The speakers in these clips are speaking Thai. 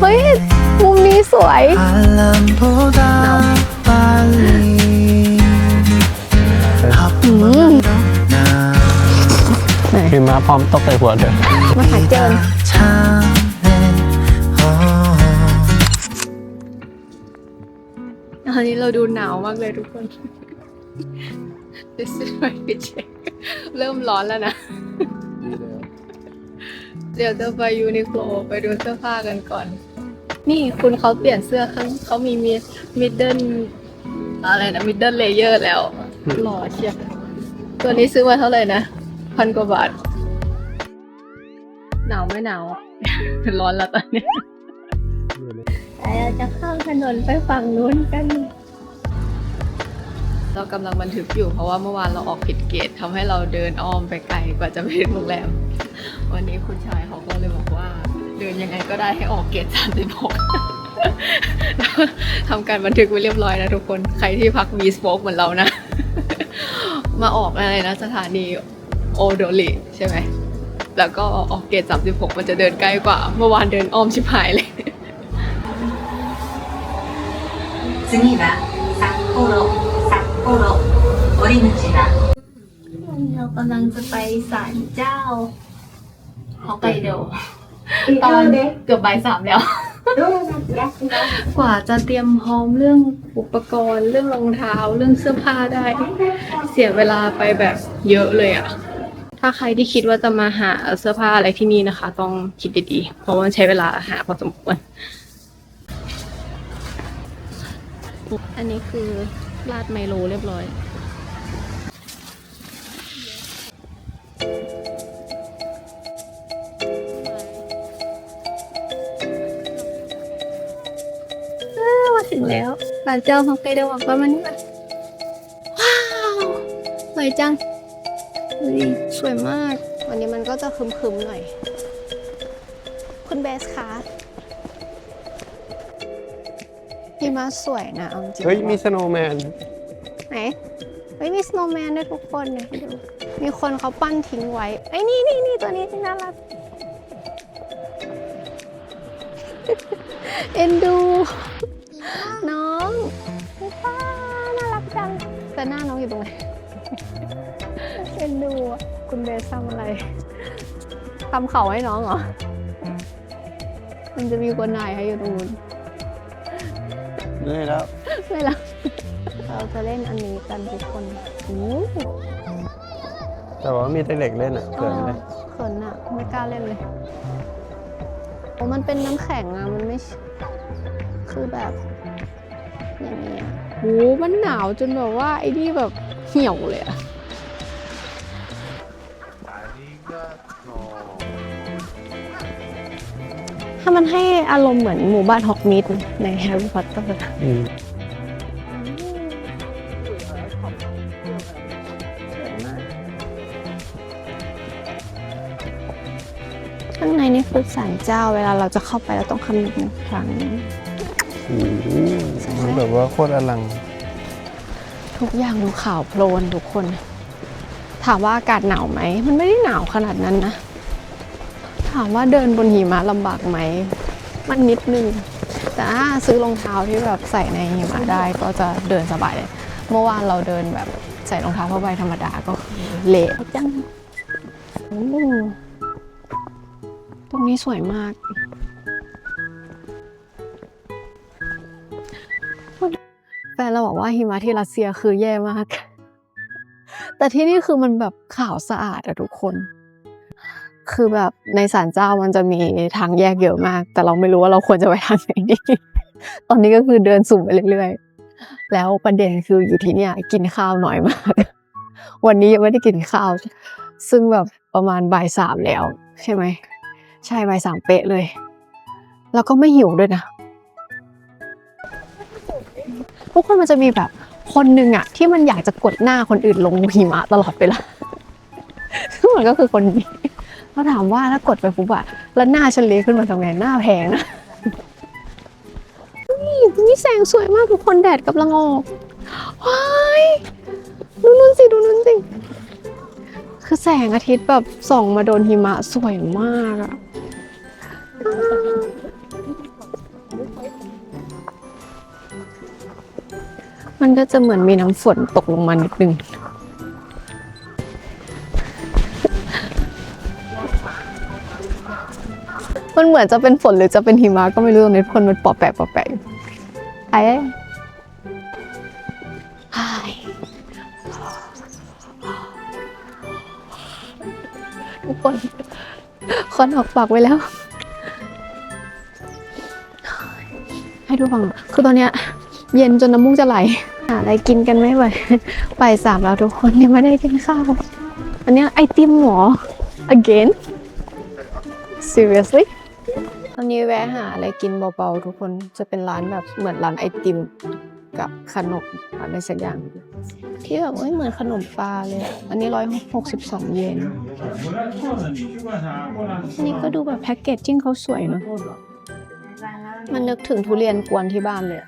เฮ้ย มุมนี้สวย พิมพ์มาพร้อมตบใส่หัวเถอะมาหาเจนตอนนี้เราดูหนาวมากเลยทุกคน This is my p i t c h เริ่มร้อนแล้วนะ เดี๋ยวจะไปยูนิโคลไปดูเสื้อผ้ากันก่อน นี่คุณเขาเปลี่ยนเสื้อข้างเขามีมีมิดเดิลอะไรนะมิดเดิลเลเยอร์แล้วหล่อเชียวตัวนี้ซื้อมาเท่าไหร่นะ พันกว่าบาท หนาวไม่หนาวร้อนแล้วตอนนี้แต่เราจะข้ามถนนไปฝั่งนู้นกัน เรากำลังบันทึกอยู่เพราะว่าเมื่อวานเราออกผิดเกตทำให้เราเดินอ้อมไปไกลกว่าจะไปถึงโรงแรม วันนี้คุณชายเขาก็เลยบอกว่า เดินยังไงก็ได้ให้ออกเกต36แล้วทำการบันทึกไว้เรียบร้อยนะทุกคน ใครที่พักวีสโปกเหมือนเรานะ มาออกอะไรนะ สถานีโอโดริใช่ไหม แล้วก็ออกเกต36 มันจะเดินใกล้กว่า เมื่อวานเดินอ้อมชิบหายเลย 次は札幌札幌折口だ เรากำลังจะไปศาลเจ้าฮอกไกโด ตอนเกือบบ่ายสามแล้ว กว่าจะเตรียมพร้อมเรื่องอุปกรณ์เรื่องรองเท้าเรื่องเสื้อผ้าได้ เสียเวลาไปแบบเยอะเลยอะถ้าใครที่คิดว่าจะมาหาเสื้อผ้าอะไรที่นี่นะคะ ต้องคิดดีๆ เพราะว่ามันใช้เวลาหาพอสมควร อันนี้คือราดไมโลเรียบร้อยเอ ถึงแล้วศาลเจ้าฮอกไกโดบอกว่ามันนี่มาว้าวสวยจังดูดิสวยมาก วันนี้มันก็จะครึมๆหน่อย คุณเบสคะพี่มาสวยนะเอาจริงเฮ้ย มีสโนว์แมน ไหนเฮ้ยมีสโนว์แมนด้วยทุกคนเนี่ยให้ดูมีคนเขาปั้นทิ้งไว้ไอ้ยนี่นี่นี่ตัวนี้ที่น่ารักเอ็นดู น้องพี่ป้าน่ารักจังแต่หน้าน้องอยู่ตรงไหนเอ็นดูอะคุณเบสทำอะไรทำเขาให้น้องเหรอ มันจะมีคนนายให้อยู่ตรงนู้นนี่แล้วไม่ละเราจะเล่นอันนี้กันทุกคนอู้แต่ว่ามีแต่เด็กเล่นอะเกินเลยเขินอะไม่กล้าเล่นเลยโอ้มันเป็นน้ำแข็งอะมันไม่ใช่คือแบบ มันหนาวจนแบบว่าไอ้นี่แบบเหี่ยวเลยอะถ้ามันให้อารมณ์เหมือนหมู่บ้านฮอกมิดในแฮร์รี่พอตเตอร์ อืมข้างในนี่คือศาลเจ้าเวลาเราจะเข้าไปเราต้องคำนึงหนึ่งครั้ง โอ้โหมันแบบว่าโคตรอลัง ทุกอย่างดูขาวโพลนทุกคน ถามว่าอากาศหนาวไหม มันไม่ได้หนาวขนาดนั้นนะ ถามว่าเดินบนหิมะลำบากไหม มันนิดนึง แต่ถ้าซื้อรองเท้าที่แบบใส่ในหิมะได้ก็จะเดินสบายเลยเมื่อวานเราเดินแบบใส่รองเท้าผ้าใบธรรมดาก็คือเละจังอืมตรงนี้สวยมาก แฟนเราบอกว่าหิมะที่รัสเซียคือแย่มาก แต่ที่นี่คือมันแบบขาวสะอาดอะทุกคน คือแบบในศาลเจ้ามันจะมีทางแยกเยอะมาก แต่เราไม่รู้ว่าเราควรจะไปทางไหนดี ตอนนี้ก็คือเดินสุ่มไปเรื่อยๆ แล้วประเด็นคืออยู่ที่เนี่ยกินข้าวน้อยมาก วันนี้ยังไม่ได้กินข้าว ซึ่งแบบประมาณบ่ายสามแล้ว ใช่ไหม ใช่บ่ายสามเป๊ะเลย แล้วก็ไม่หิวด้วยนะ ทุกคนมันจะมีแบบคนหนึ่งอะที่มันอยากจะกดหน้าคนอื่นลงหิมะตลอดเวลาซึ่งมันก็คือคนนี้เราถามว่าถ้ากดไปปุ๊บอะแล้วหน้าฉันเละขึ้นมาทำไงหน้าแพงนะนี่นี่แสงสวยมากทุกคนแดดกำลังออกว้ายดูนู่นสิดูนู่นสิคือแสงอาทิตย์แบบส่องมาโดนหิมะสวยมากอะ มันก็จะเหมือนมีน้ำฝนตกลงมานิดนึง มันเหมือนจะเป็นฝนหรือจะเป็นหิมะก็ไม่รู้ตรงนี้คนมันปอแปะปอแปะไอ้ไอ้ทุกคนคนออกปากไว้แล้ว ให้ดูฟัง คือตอนเนี้ยเย็นจนน้ำมูกจะไหล หาอะไรกินกันไม่ไหวไปสามแล้วทุกคนยังไม่ได้กินข้าว อันนี้ไอติมหรอ again seriously ตอนนี้แวะหาอะไรกินเบาๆทุกคนจะเป็นร้านแบบเหมือนร้านไอติมกับขนมอะไรสักอย่างที่แบบเหมือนขนมปลาเลย อันนี้ร้อยหกสิบสองเยนอันนี้ก็ดูแบบแพ็กเกจจิ้งเขาสวยเนอะมันนึกถึงทุเรียนกวนที่บ้านเลย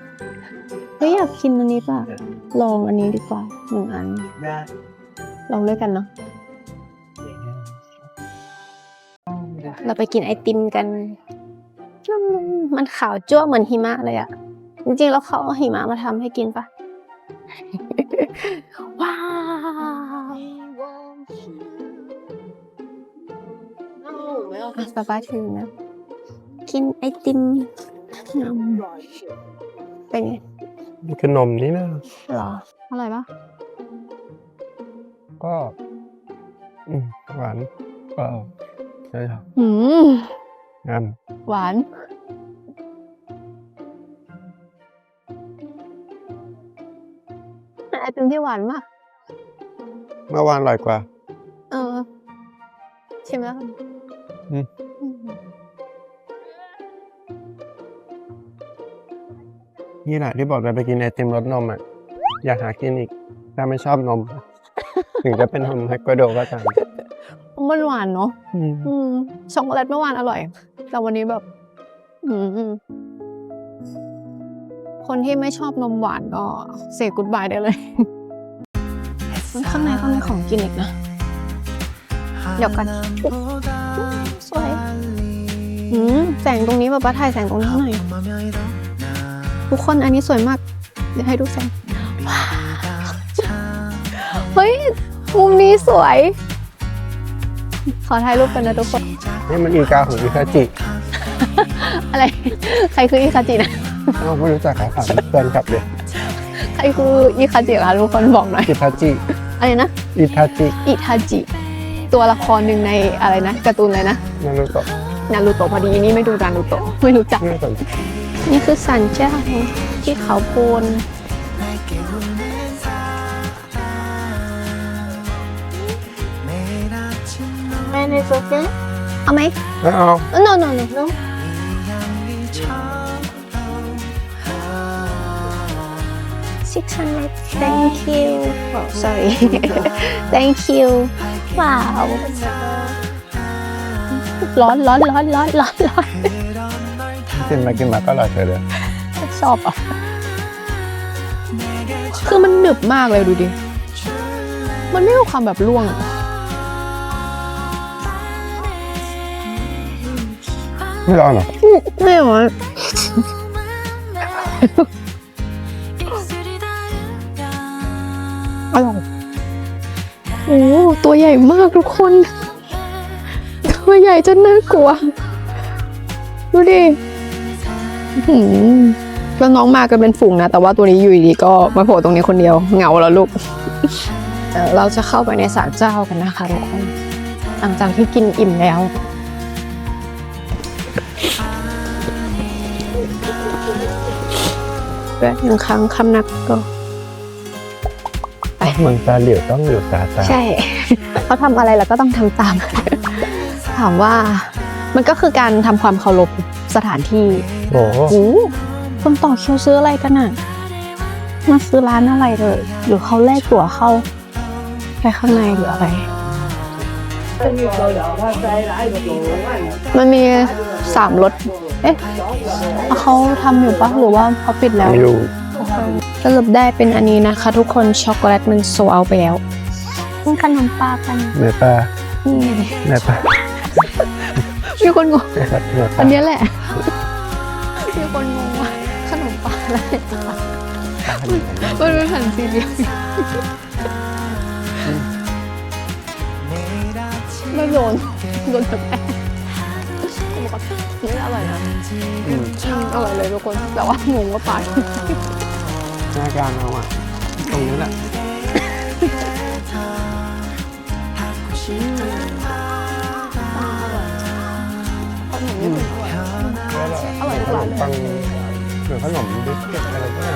เฮ้ยอยากกินอันนี้ป่ะ ลองอันนี้ดีกว่าหนึ่งอันลองด้วยกันเนาะ เราไปกินไอติมกัน มันขาวจ้วเหมือนหิมะเลยอะจริงๆ แล้วเขาเอาหิมะมาทำให้กินปะว้าว อะป๊าป๊าถือนะ กินไอติมนมเป็นไง นี่คือนมนี่นะหรออร่อยปะก็อืมหวานก็ใช่ครับหืมงามหวาน ไอติมที่หวานมาก เมื่อวานอร่อยกว่า เออ ชิมแล้ว นี่แหละที่บอกจะไปกินไอติมรสนมอะ อยากหากินอีก ถ้าไม่ชอบนม ถึงจะเป็นนมแฮกโกโดก็ตามมันหวานเนาะอืมอืมช็อกโกแลตเมื่อวานอร่อย แต่วันนี้แบบ อืมคนที่ไม่ชอบนมหวานก็เซกุดบายได้เลย มันข้างในก็มีของกินอีกนะ เดี๋ยวกันอุ๊ยสวย อืม แสงตรงนี้แบบว่าถ่ายแสงตรงนี้หน่อย ทุกคนอันนี้สวยมาก เดี๋ยวให้ดูแสงว้าวเฮ้ย มุมนี้สวย ขอถ่ายรูปกันนะทุกคน นี่มันอีกาของอิคาจิ อะไร ใครคืออิคาจินะเอ้าไม่รู้จักใครถามเพื่อนกลับเลยใครคืออิคาจิคะทุกคนบอกหน่อย อิคาจิ อะไรนะ อิทาจิ อิทาจิ ตัวละครหนึ่งในอะไรนะการ์ตูนอะไรนะ นารุโตะนารูโตะพอดีนี่ไม่ดูนารูโตะไม่รู้จัก ไม่สนใจ นี่คือสันเจ้าที่เขาโพนแม่ในโซเฟเอาไหมไม่เอา no no no no six hundred thank you oh sorry thank you ว้าวร้อนร้อนร้อนร้อนร้อนร้อน กินมากินมาก็อร่อยเฉยเลยชอบอะ คือมันหนึบมากเลยดูดิ มันไม่มีความแบบร่วงอะไม่ร้อนเหรอไม่หรออร่อยโอ้ตัวใหญ่มากทุกคน ตัวใหญ่จนน่ากลัว ดูดิอื้อหือ แล้วน้องมากันเป็นฝูงนะ แต่ว่าตัวนี้อยู่ดีๆก็มาโผล่ตรงนี้คนเดียวเหงาแล้วลูกเดี๋ยวเราจะเข้าไปในศาลเจ้ากันนะคะทุกคนหลังจากที่กินอิ่มแล้วแวะหนึ่งครั้งคำนักก็เมืองตาเหลียวต้องเหลียวตาตาใช่เขาทำอะไรเราก็ต้องทำตาม ถามว่ามันก็คือการทำความเคารพ สถานที่โอ้โหโอ้คนต่อคิวซื้ออะไรกันอะมาซื้อร้านอะไรเลย หรือเขาแลกตั๋วเข้าไปข้างในหรืออะไร มันมีสามรสเอ๊ะเขาทำอยู่ปะหรือว่าเขาปิดแล้วไม่รู้สรุปได้เป็นอันนี้นะคะ ทุกคนช็อกโกแลตมันโซเอาไปแล้วนี่ขนมปลากันเนื้อปลานี่ไงเนื้อปลามีคนงงเนื้อปลาเนื้อปอัลานเนี้ยแหละ อะไรปลาปลามันเป็นแผ่นสี่เหลี่ยมไม่โดนโดนแต่แป้งปกตินี่อร่อยนะอืมอืมอร่อยเลยทุกคน แต่ว่างงว่าปากหน้าการเอาอะ ตรงนี้แหละขนมญี่ปุ่นอร่อยก็อร่อยอร่อยทุกร้านเลยปังเห มือนขนมบิสกิตอะไรก็ได้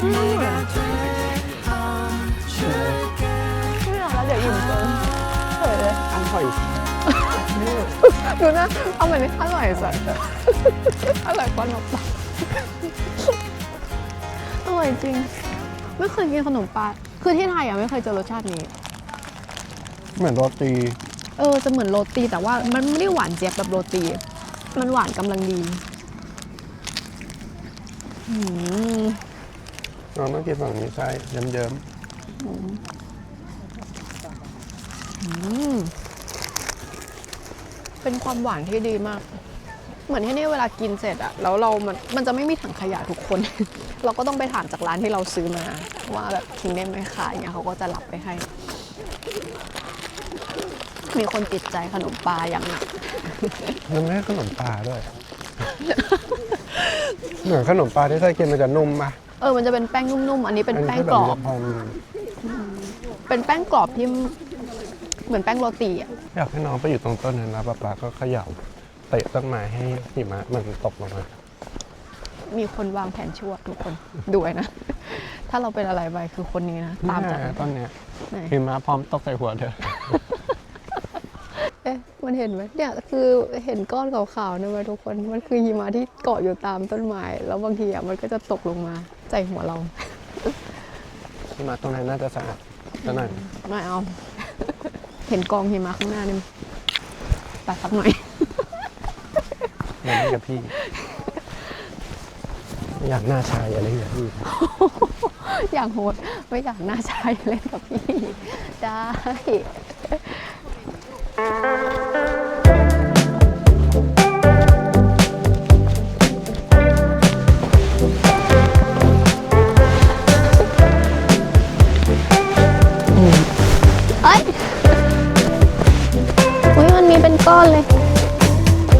ไม่เอาแล้วเดี๋ยวอิ่มเกินเฉยเลยอร่อยดูนะเอาแบบนี้อร่อยสัสอร่อยกว่านมปังอร่อยจริง ไม่เคยกินขนมปังคือที่ไทยอะไม่เคยเจอรสชาตินี้ เหมือนโรตีเออจะเหมือนโรตีแต่ว่ามันไม่ได้หวานเจี๊ยบแบบโรตี มันหวานกำลังดี อืมเราต้องกินฝั่งนี้ใช่เยิ้มอืมเป็นความหวานที่ดีมาก เหมือนที่นี่เวลากินเสร็จอะแล้วเรามันมันจะไม่มีถังขยะทุกคน เราก็ต้องไปถามจากร้านที่เราซื้อมา ว่าแบบทิ้งได้ไหมคะอย่างเงี้ยเขาก็จะรับไปให้ มีคนติดใจขนมปลาอย่างหนักๆมันไม่ใช่ขนมปลาด้วย เหมือนขนมปลาที่ไทยกินมันจะนุ่มปะเออ มันจะเป็นแป้งนุ่มๆ อันนี้เป็นแป้งอักรอบแบบมีความเป็นแป้งกรอบที่เหมือนแป้งโรตีอะ อยากให้น้องไปอยู่ตรงต้นนั้นแล้วป๊าป๊าก็เขย่าเตะต้นไม้ให้หิมะมันตกลงมา มีคนวางแผนชั่วทุกคนด้วยนะ ถ้าเราเป็นอะไรไปคือคนนี้นะ ตามจับเนี่ยต้นเนี้ยไหน หิมะพร้อมตกใส่หัวเธอ เอ๊ะ มันเห็นไหมเนี่ย คือเห็นก้อนขาวๆนะไหมทุกคน มันคือหิมะที่เกาะอยู่ตามต้นไม้ แล้วบางทีอะมันก็จะตกลงมาใส่หัวเราหิมะตรงนั้นน่าจะสะอาดซะหน่อยไม่เอา เห็นกองหิมะข้างหน้านี่ตัดสักหน่อยอย่าเล่นกับพี่ อยากหน้าชายอย่าเล่นกับพี่อย่างโหด ไม่อยากหน้าชายเล่นกับพี่ ได้ เอ้ย อุ้ยมันมีเป็นก้อนเลย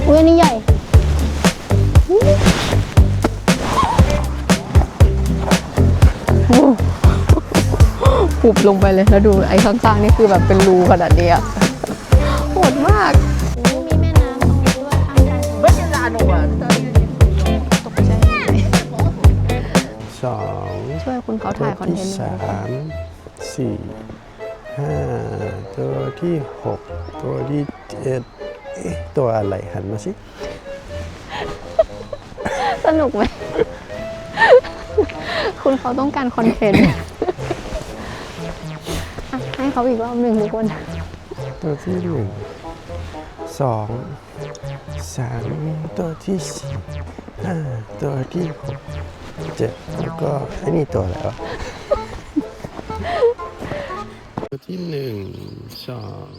อุ้ยอันนี้ใหญ่หุบลงไปเลยแล้วดูไอ้ข้างๆนี่คือแบบเป็นรูขนาดนี้ยโห ดมาก มีแม่น้ำตรงนี้ด้วยข้างกันไม่เป็นลาหนูอะตกใจสองช่วยคุณเขาถ่ายคอนเทนต์หน่สาอยมสี่ห้าตัวที่หกตัวที่เจ็ดเอ๊ะตัวอะไรหันมาสิ สนุกไหม คุณเขาต้องการคอนเทนต์อะให้เขาอีกรอบหนึ่งทุกคน ตัวที่หนึ่ง สองสามตัวที่สี่ห้าตัวที่หกเจ็ดแล้วก็ไอ้นี่ตัวอะไรวะ ตัวที่หนึ่งสอง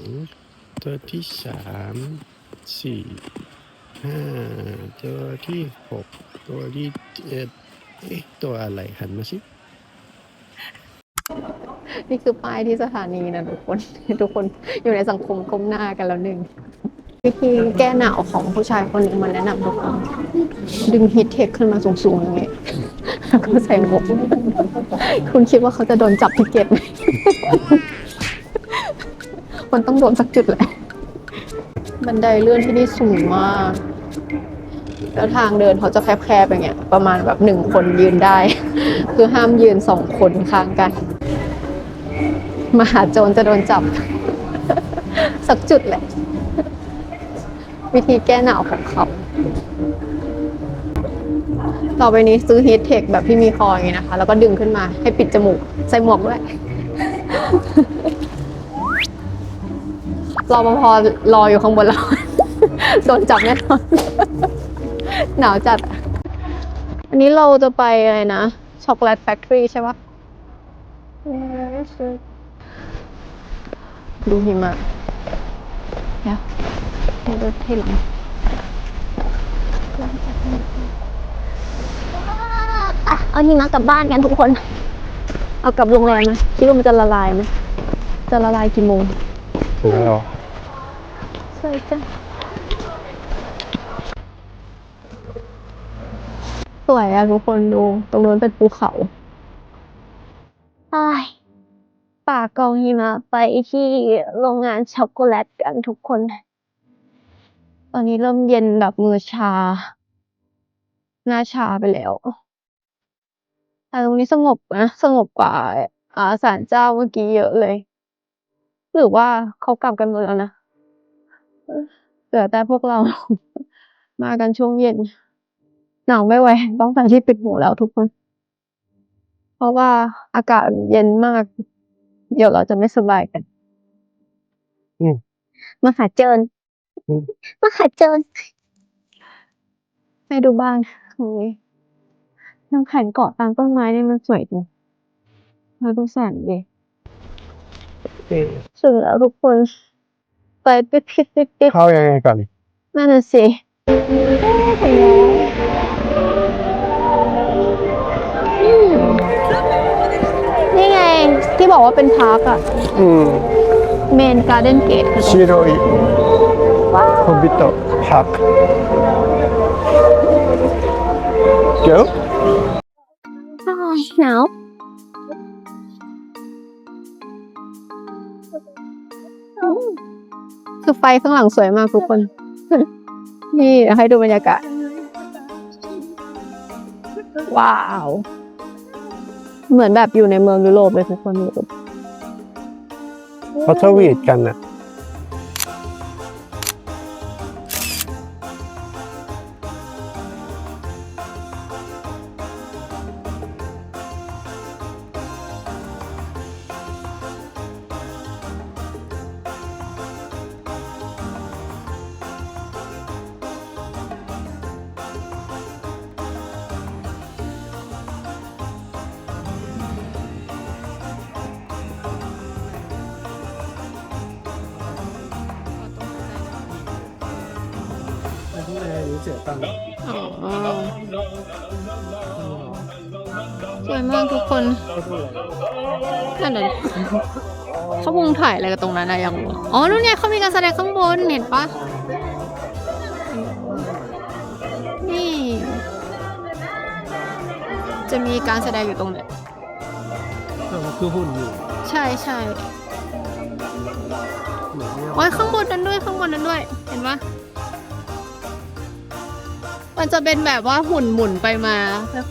ตัวที่สามสี่ห้าตัวที่หกตัวที่เจ็ดเอ๊ะตัวอะไรหันมาสินี่คือป้ายที่สถานีนะทุกคน ทุกคนอยู่ในสังคมก้มหน้ากันแล้วหนึ่ง วิธีแก้หนาวของผู้ชายคนหนึ่งมาแนะนำทุกคนดึงฮีทเทคขึ้นมาสูงๆอย่างนี้แล้วก็ใส่หมวกคุณคิดว่าเขาจะโดนจับทิเก็ตไหมมันต้องโดนสักจุดแหละบันไดเลื่อนที่นี่สูงมาก แล้วทางเดินเขาจะแคบๆอย่างเงี้ย ประมาณแบบหนึ่งคนยืนได้ คือห้ามยืนสองคนข้างกัน มหาโจรจะโดนจับ สักจุดแหละ วิธีแก้หนาวของเขา ต่อไปนี้ซื้อฮีทเทคแบบที่มีคออย่างนี้นะคะ แล้วก็ดึงขึ้นมาให้ปิดจมูก ใส่หมวกด้วยรอปภรออยู่ข้างบนแล้วโดนจับแน่นอน หนาวจัดอะอันนี้เราจะไปอะไรนะ ช็อกโกแลตแฟคทอรี่ใช่ปะดูหิมะเดี๋ยว เดี๋ยวดูที่หลังหลังจากนี้อะเอาหิมะกลับบ้านกันทุกคน เอากลับโรงแรมนะคิดว่ามันจะละลายไหมจะละลายกี่โมงถึงแล้วสวยจังสวยอะทุกคนดู ตรงนู้นเป็นภูเขาไอ้ายป่ากองหิมะไปที่โรงงานช็อกโกแลตกันทุกคน ตอนนี้เริ่มเย็นแบบมือชา หน้าชาไปแล้วแต่ตรงนี้สงบนะสงบกว่า อ่าศาลเจ้าเมื่อกี้เยอะเลย หรือว่าเขากลับกันหมดแล้วนะเหลือแต่พวกเรา มากันช่วงเย็น หนาวไม่ไหวต้องใส่ที่ปิดหูแล้วทุกคน เพราะว่าอากาศเย็นมาก เดี๋ยวเราจะไม่สบายกัน อืมมาหาเจินอื มมาหาเจินให้ดูบ้างโอ้ยน้ำแข็งเกาะตามต้นไม้นี่มันสวยจริงเราดูแสงดิถึงแล้วทุกคน ไปปิ๊บปิ๊บปิ๊บปิ๊บเข้ายังไงก่อนนั่นน่ะสิอืมนี่ไงที่บอกว่าเป็นพาร์คอะอืมเมนการ์เด้นเกตคือตรงชิโรอิ คอมพิโตะพักเดี๋ยวอ้าวหนาวคือไฟข้างหลังสวยมากทุกคน นี่เดี๋ยวให้ดูบรรยากาศ ว้าว เหมือนแบบอยู่ในเมืองยุโรปเลยทุกคนดูเขาทวีตกันอะ สวยมากทุกคนนั่นน่ะเขาวงถ่ายอะไรกันตรงนั้นอะยังอ๋อนู่นเนี่ยเขามีการแสดงข้างบนเห็นปะนี่ จะมีการแสดงอยู่ตรงเนี้ยคือหุ่นอยู่ใช่ใช่โอ้ยข้างบนนั้นด้วยข้างบนนั้นด้วย เห็นปะ มันจะเป็นแบบว่าหุ่นหมุนไปมา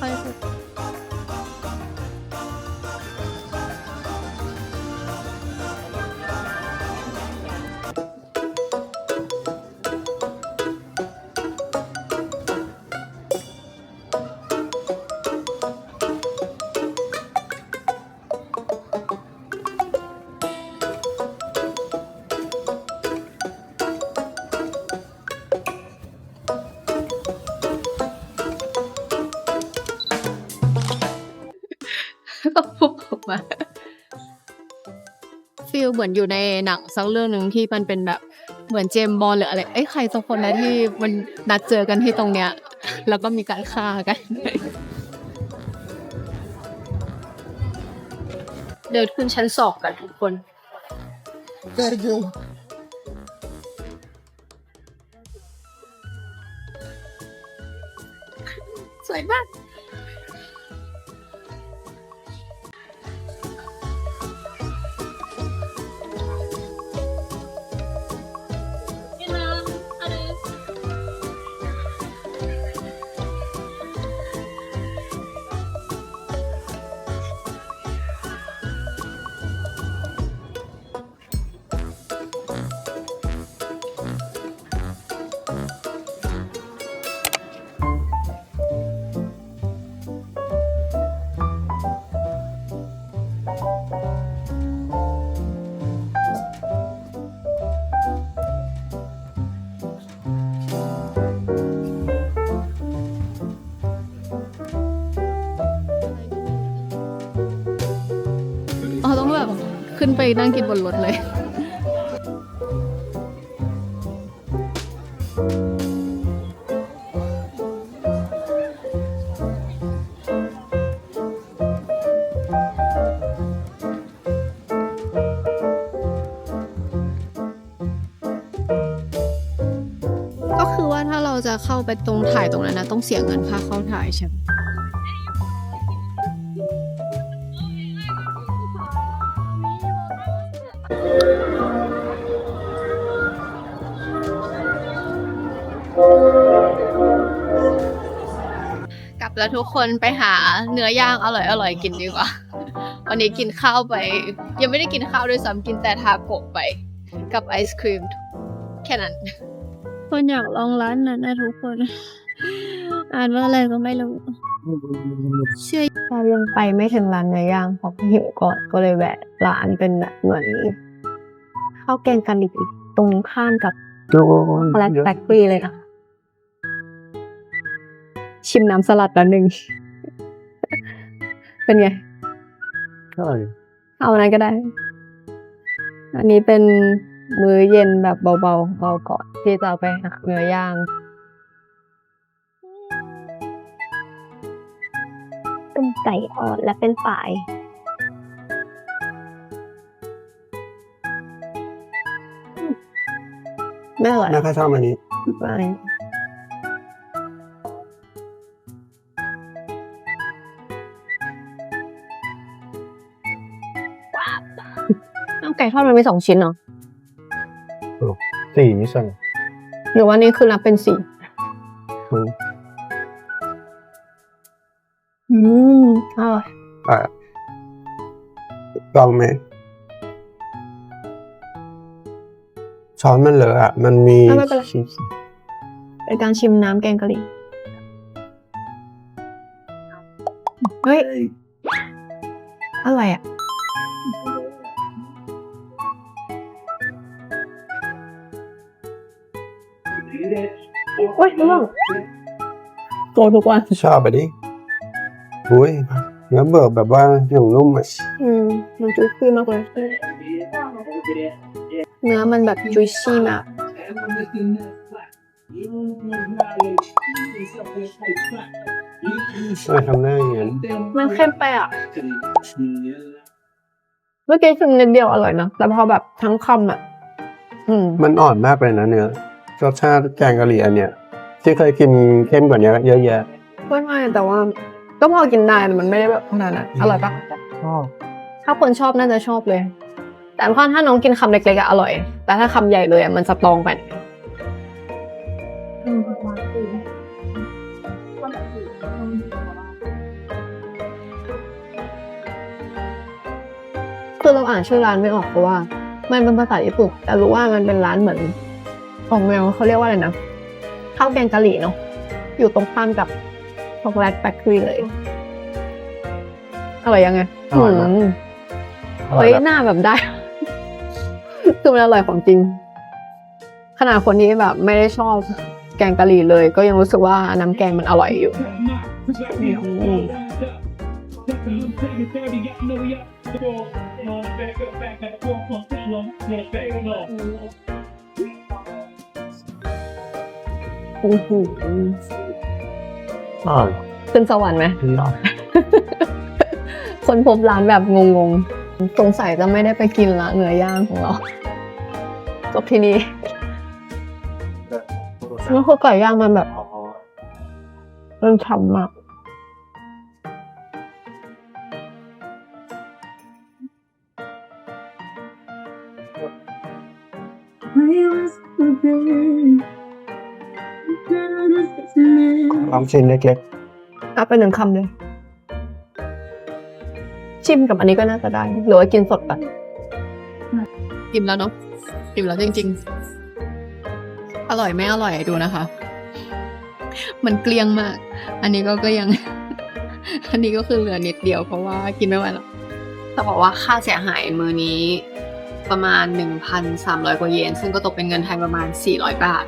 ค่อยๆ ลเหมือนอยู่ในหนังสักเรื่องหนึ่งที่มันเป็นแบบเหมือนเจมส์บอลหรืออะไรเอ้ยใครสักคนนะที่มันนัดเจอกันที่ตรงเนี้ย แล้วก็มีการฆ่ากัน เดินขึ้นชั้นสองกันทุกคนสวยมาก ขึ้นไปนั่งกินบนรถเลยก็คือว่าถ้าเราจะเข้าไปตรงถ่ายตรงนั้นนะต้องเสียเงินค่าเข้าถ่ายใช่ไหม ทุกคนไปหาเนื้อย่างอร่อยอร่อยๆกินดีกว่า วันนี้กินข้าวไป ยังไม่ได้กินข้าวด้วยซ้ำกินแต่ทาโกะไป กับไอศครีม แค่นั้น คนอยากลองร้านนั้นนะทุกคน อ่านว่าอะไรก็ไม่รู้ เชื่อเรายังไปไม่ถึงร้านเนื้อย่างเพราะหิวก่อนก็เลยแวะร้านเป็นแบบเหมือนข้าวแกงกะหรี่ตรงข้ามกับโดนแบล็คแบล็ครีเลยนะ ชิมน้ำสลัดแล้วหนึ่ง เป็นไงใช่เอาอันนั้นก็ได้ อันนี้เป็นมื้อเย็นแบบเบาๆเบาก่อนที่จะเอาไปหาเนื้อย่างเป็นไก่ทอดและเป็นฝาย ไม่อร่อยน่าค่าชอบอันนี้ ไม่ ไก่ทอดมันมีสองชิ้นเหรอสี่มิชชั่นหรือว่านี่คือนับเป็นสี่อืมอืมอร่อยอะลองไหมช้อนมันเหลืออะ มันมีชีสเป็นการชิมน้ำแกงกะหรี่เฮ้ยอะไรอะ โอ้ยร่วงโกทุกวันชอบไปดิอุ้ยเนื้อเบิกแบบว่าอย่างนุ่มอะอืมมันจุยซี่มากเลยเนื้อมันแบบจุยซี่มากทำไมทำหน้าอย่างนั้นมันเข้มไปอะ เมื่อกี้ชิมนิดเดียวอร่อยนะแต่พอแบบทั้งคำอะอืมมันอ่อนมากเลยนะเนื้อรสชาติแกงกะหรี่อันเนี้ย ที่เคยกินเข้มกว่านี้เยอะแยะไม่ไม่แต่ว่าก็พอกินได้แต่มันไม่ได้แบบขนาดนั้นอร่อยปะชอบถ้าคนชอบน่าจะชอบเลย แต่ว่าถ้าน้องกินคำเล็กๆอะอร่อย แต่ถ้าคำใหญ่เลยอะมันจะตองไปคือเราอ่านชื่อร้านไม่ออกเพราะว่า มันเป็นภาษาญี่ปุ่นแต่รู้ว่ามันเป็นร้านเหมือนของแมวเขาเรียกว่าอะไรนะ ข้าวแกงกะหรี่เนาะอยู่ตรงข้ามกับช็อกโกแลตแฟคทอรี่เลยอร่อยยังไงอร่อยมาก มอร่อเฮ้ยยแบบ หน้าแบบได้ คือมันอร่อยของจริง ขนาดคนที่แบบไม่ได้ชอบแกงกะหรี่เลย ก็ยังรู้สึกว่าน้ำแกงมันอร่อยอยู่ อืมอื้อหืออ่อนขึ้นสวรรค์ไหมที่ร้อนคนพบร้านแบบงงๆ สงสัยจะไม่ได้ไปกินละเนื้อย่างของเรา จบที่นี่แล้วคือไก่ย่างมันแบบมันฉ่ำมาก ลองชิ้นเล็กเอาไปหนึ่งคำเลย ชิมกับอันนี้ก็น่าจะได้ หรือว่ากินสดปะอิ่มแล้วเนาะอิ่มแล้วจริง ๆ อร่อยไม่อร่อยดูนะคะ มันเกลี้ยงมาก อันนี้ก็ก็ยังอันนี้ก็คือเหลือนิดเดียวเพราะว่ากินไม่ไหวแล้วแต่บอกว่าค่าเสียหายมือนี้ ประมาณ 1,300 กว่าเยน ซึ่งก็ตกเป็นเงินไทยประมาณ 400 บาท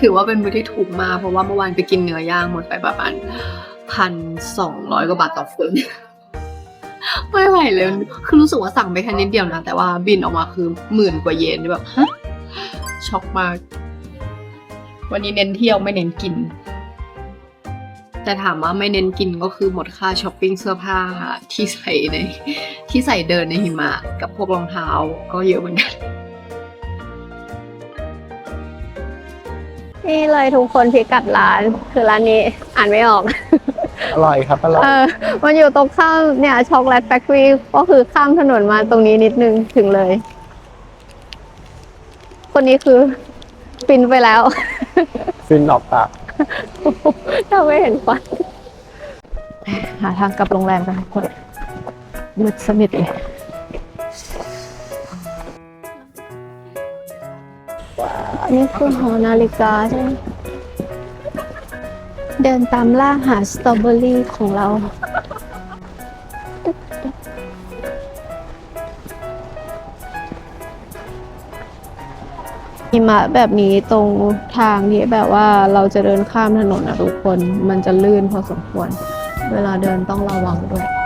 ถือว่าเป็นมื้อที่ถูกมากเพราะว่าเมื่อวานไปกินเนื้อย่างหมดไปประมาณพันสองร้อยกว่าบาทต่อคนไม่ไหวเลยคือรู้สึกว่าสั่งไปแค่นิดเดียวนะ แต่ว่าบินออกมาคือหมื่นกว่าเยนแบบฮะช็อกมาก วันนี้เน้นเที่ยวไม่เน้นกิน แต่ถามว่าไม่เน้นกินก็คือหมดค่าช้อปปิ้งเสื้อผ้าที่ใส่ในที่ใส่เดินในหิมะกับพวกรองเท้าก็เยอะเหมือนกัน นี่เลยทุกคนพิกัดร้าน คือร้านนี้อ่านไม่ออก อร่อยครับอร่อยเออมันอยู่ตรงข้ามเนี่ยช็อกโกแลตแฟคทอรี่ก็คือข้ามถนนมาตรงนี้นิดนึงถึงเลย คนนี้คือฟินไปแล้ว ฟินออกปากถ้าไม่เห็นฟันหาทางกลับโรงแรมกันทุกคนมืดสนิทเลย อันนี้คือหอนาฬิกาใช่ไหมเดินตามล่าหาสตรอเบอรี่ของเรา หิมะแบบนี้ตรงทางที่แบบว่าเราจะเดินข้ามถนนนะทุกคน มันจะลื่นพอสมควร เวลาเดินต้องระวังด้วย